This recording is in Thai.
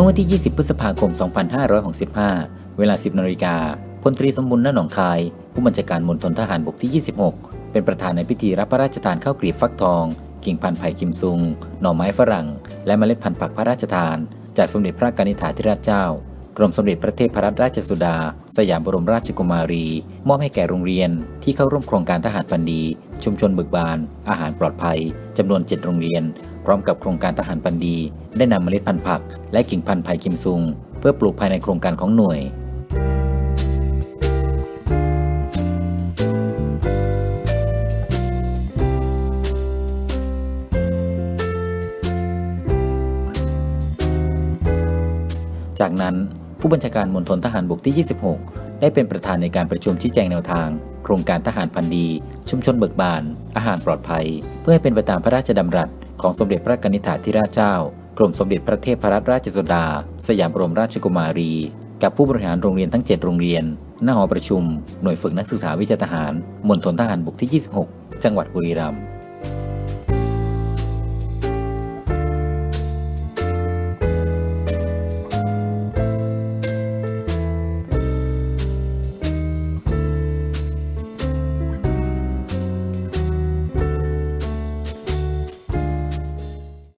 ื่อวันที่ 20 พฤษภาคม 2565 เวลา 10นาฬิกาพลตรีสมบุญณหนองคาย ผู้บัญชาการมณฑลทหารบกที่ 26 เป็นประธานในพิธีรับพระราชทานข้าวกลีบฟักทอง กิ่งพันธุ์ไผ่กิมซุง หน่อไม้ฝรั่ง และเมล็ดพันธุ์ผักพระราชทาน จากสมเด็จพระกนิษฐาธิราชเจ้า กรมสมเด็จพระเทพรัตนราชสุดา สยามบรมราชกุมารี มอบให้แก่โรงเรียนที่เข้าร่วมโครงการทหารพันดี ชุมชนบึกบาน อาหารปลอดภัยจำนวน 7 โรงเรียน พร้อมกับโครงการทหารพันดี ได้นำเมล็ดพันธุ์ผัก และกิ่งพันธุ์ไผ่กิมซุง เพื่อปลูกภายในโครงการของหน่วยจากนั้น ผู้บัญชาการมณฑลทหารบกที่ 26 ได้เป็นประธานในการประชุมชี้แจงแนวทาง โครงการทหารพันดี ชุมชนเบิกบาน อาหารปลอดภัย เพื่อให้เป็นไปตามพระราชดำรัส ของสมเด็จพระกนิษฐาธิราชเจ้า กรมสมเด็จพระเทพรัตนราชสุดา สยามบรมราชกุมารี กับผู้บริหารโรงเรียนทั้ง 7 โรงเรียน หน้าหอประชุม หน่วยฝึกนักศึกษาวิชาทหาร มณฑลทหารบกที่ 26 จังหวัดบุรีรัมย์